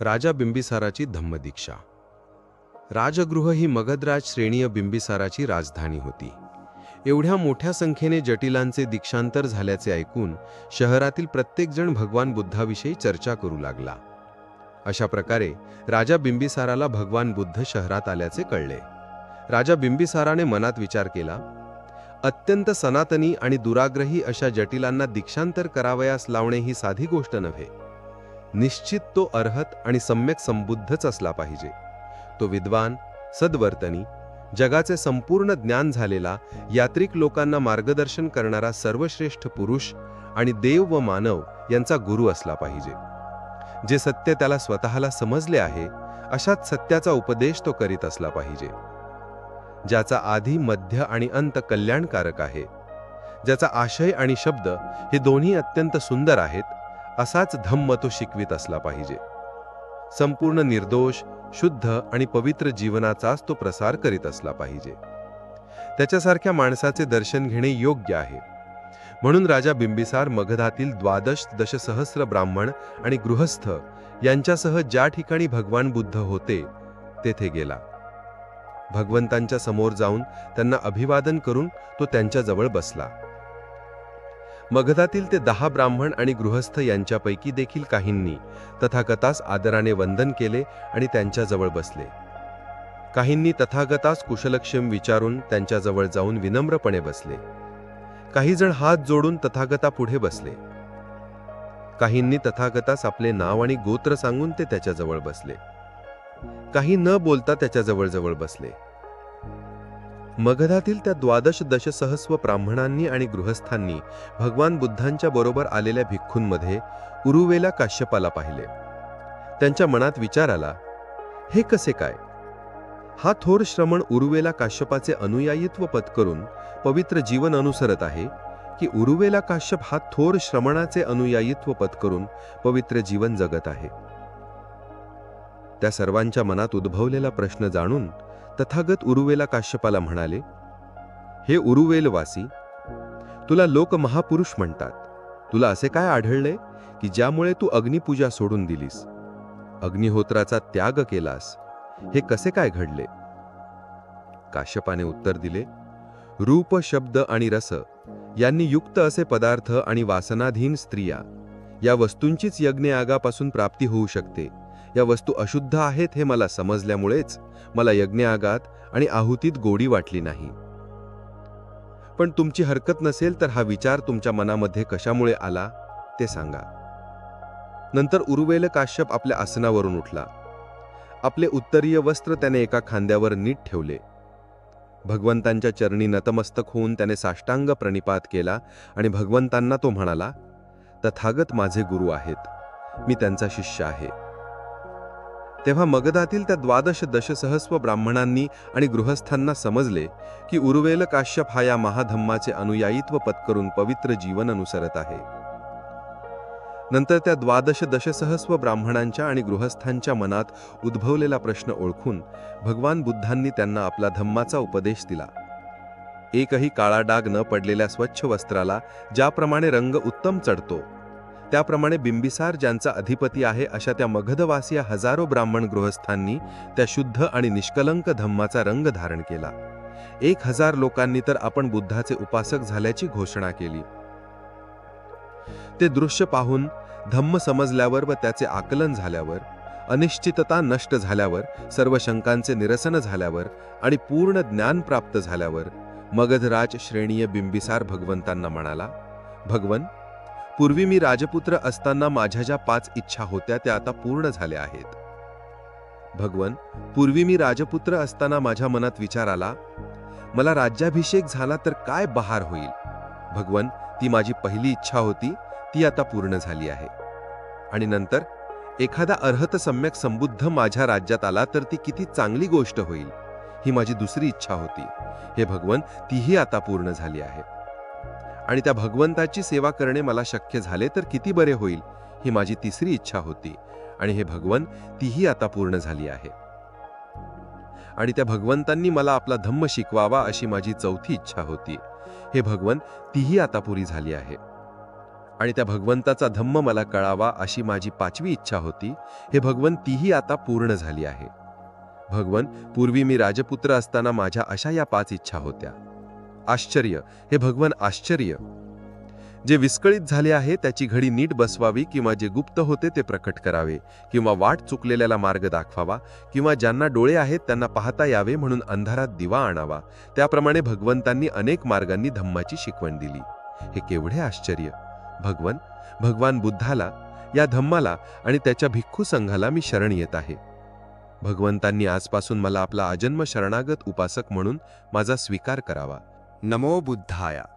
राजा बिंबिसाराची धम्मदीक्षा. राजगृह ही मगधराज श्रेणीय बिंबिसाराची राजधानी होती. एवढ्या मोठ्या संख्येने जटिलांचे दीक्षांतर झाल्याचे ऐकून शहरातील प्रत्येकजण भगवान बुद्धाविषयी चर्चा करू लागला. अशा प्रकारे राजा बिंबिसाराला भगवान बुद्ध शहरात आल्याचे कळले. राजा बिंबिसाराने मनात विचार केला अत्यंत सनातनी आणि दुराग्रही अशा जटिलांना दीक्षांतर करावयास लावणे ही साधी गोष्ट नव्हे. निश्चित तो अर्हत आणि सम्यक संबुद्धच असला पाहिजे. तो विद्वान सद्वर्तनी जगाचे संपूर्ण ज्ञान झालेला यात्रिक लोकांना मार्गदर्शन करणारा सर्वश्रेष्ठ पुरुष आणि देव व मानव यांचा गुरु असला पाहिजे. जे सत्य त्याला स्वतःला समजले आहे अशाच सत्याचा उपदेश तो करीत असला पाहिजे. ज्याचा आधी मध्य आणि अंत कल्याणकारक आहे. ज्याचा आशय आणि शब्द हे दोन्ही अत्यंत सुंदर आहेत असाच धम्म तो शिकवित असला पाहिजे. संपूर्ण निर्दोष शुद्ध आणि पवित्र जीवनाचाच तो प्रसार करीत असला पाहिजे. त्याच्यासारख्या माणसाचे दर्शन घेणे योग्य आहे. म्हणून राजा बिंबिसार मगधातील द्वादश दशसहस्र ब्राह्मण आणि गृहस्थ यांच्यासह ज्या ठिकाणी भगवान बुद्ध होते तेथे गेला. भगवंतांच्या समोर जाऊन त्यांना अभिवादन करून तो त्यांच्याजवळ बसला. मगधातील ते दहा ब्राह्मण आणि गृहस्थ यांच्यापैकी देखील काहींनी तथागतास आदराने वंदन केले आणि त्यांच्याजवळ बसले. काहींनी तथागतास कुशलक्षेम विचारून त्यांच्याजवळ जाऊन विनम्रपणे बसले. काही जण हात जोडून तथागता पुढे बसले. काहींनी तथागतास आपले नाव आणि गोत्र सांगून ते त्याच्याजवळ बसले. काही न बोलता त्याच्याजवळ जवळ बसले. मगधातील त्या द्वादश दशसहस्व ब्राह्मणांनी आणि गृहस्थांनी भगवान बुद्धांच्या बरोबर आलेल्या भिक्खूंमध्ये उरुवेला काश्यपाला पाहिले. त्यांच्या मनात विचार आला हे कसे काय? हा थोर श्रमण उरुवेला काश्यपाचे अनुयायित्व पत्करून पवित्र जीवन अनुसरत आहे की उरुवेला काश्यप हा थोर श्रमणाचे अनुयायित्व पत्करून पवित्र जीवन जगत आहे? त्या सर्वांच्या मनात उद्भवलेला प्रश्न जाणून तथागत उरुवेला काश्यपाला म्हणाले हे उरुवेलवासी तुला लोक महापुरुष म्हणतात. तुला असे काय आढळले की ज्यामुळे तू अग्निपूजा सोडून दिलीस? अग्निहोत्राचा त्याग केलास. हे कसे काय घडले? काश्यपाने उत्तर दिले रूप शब्द आणि रस यांनी युक्त असे पदार्थ आणि वासनाधीन स्त्रिया या वस्तूंचीच यज्ञयागापासून प्राप्ती होऊ शकते. या वस्तू अशुद्ध आहेत हे मला समजल्यामुळेच मला यज्ञयागात आणि आहुतीत गोडी वाटली नाही. पण तुमची हरकत नसेल तर हा विचार तुमच्या मनामध्ये कशामुळे आला ते सांगा. नंतर उरुवेल काश्यप आपल्या आसनावरून उठला. आपले उत्तरीय वस्त्र त्याने एका खांद्यावर नीट ठेवले. भगवंतांच्या चरणी नतमस्तक होऊन त्याने साष्टांग प्रणिपात केला आणि भगवंतांना तो म्हणाला तथागत माझे गुरु आहेत. मी त्यांचा शिष्य आहे. तेव्हा मगधातील त्या द्वादश दशसहस्व ब्राह्मणांनी आणि गृहस्थांना समजले की उर्वेल काश्यप हा या महाधम्माचे अनुयायित्व पत्करून पवित्र जीवन अनुसरत आहे. नंतर त्या द्वादश दशसहस्व ब्राह्मणांच्या आणि गृहस्थांच्या मनात उद्भवलेला प्रश्न ओळखून भगवान बुद्धांनी त्यांना आपला धम्माचा उपदेश दिला. एकही काळा डाग न पडलेल्या स्वच्छ वस्त्राला ज्याप्रमाणे रंग उत्तम चढतो त्याप्रमाणे बिंबिसार ज्यांचा अधिपती आहे अशा त्या मगधवासिया हजारो ब्राह्मण गृहस्थांनी त्या शुद्ध आणि निष्कलंक धम्माचा रंग धारण केला. एक हजार लोकांनी तर आपण बुद्धाचे उपासक झाल्याची घोषणा केली. ते दृश्य पाहून धम्म समजल्यावर व त्याचे आकलन झाल्यावर अनिश्चितता नष्ट झाल्यावर सर्व शंकांचे निरसन झाल्यावर आणि पूर्ण ज्ञान प्राप्त झाल्यावर मगधराज श्रेणीय बिंबिसार भगवंतांना म्हणाला भगवन पूर्वी मी राजपुत्र असताना माझ्या ज्या पाच इच्छा होत्या त्या आता पूर्ण झाल्या आहेत. भगवन पूर्वी मी राजपुत्र असताना माझ्या मनात विचार आला मला राज्याभिषेक झाला तर काय बहार होईल? भगवन ती माझी पहिली इच्छा होती ती आता पूर्ण झाली आहे. आणि नंतर एखादा अर्हत सम्यक संबुद्ध माझ्या राज्यात आला तर ती किती चांगली गोष्ट होईल ही माझी दुसरी इच्छा होती. हे भगवन तीही आता पूर्ण झाली आहे. आणि त्या भगवंताची सेवा करणे मला शक्य झाले तर किती बरे होईल ही माझी तिसरी इच्छा होती. आणि हे भगवन तीही आता पूर्ण झाली आहे. आणि त्या भगवंतांनी मला आपला धम्म शिकवावा अशी माझी चौथी इच्छा होती. हे भगवन तीही आता पुरी झाली आहे. आणि त्या भगवंताचा धम्म मला कळावा अशी माझी पाचवी इच्छा होती. हे भगवन तीही आता पूर्ण झाली आहे. भगवन पूर्वी मी राजपुत्र असताना माझ्या अशा या पाच इच्छा होत्या. आश्चर्य. हे भगवान आश्चर्य. जे विस्कळीत झाले आहे त्याची घडी नीट बसवावी किंवा जे गुप्त होते ते प्रकट करावे किंवा वाट चुकलेल्याला मार्ग दाखवावा किंवा ज्यांना डोळे आहेत त्यांना पाहता यावे म्हणून अंधारात दिवा आणावा. त्याप्रमाणे भगवंतांनी अनेक मार्गांनी धम्माची शिकवण दिली. हे केवढे आश्चर्य. भगवन भगवान बुद्धाला या धम्माला आणि त्याच्या भिक्खू संघाला मी शरण येत आहे. भगवंतांनी आजपासून मला आपला आजन्म शरणागत उपासक म्हणून माझा स्वीकार करावा. नमो बुद्धाया।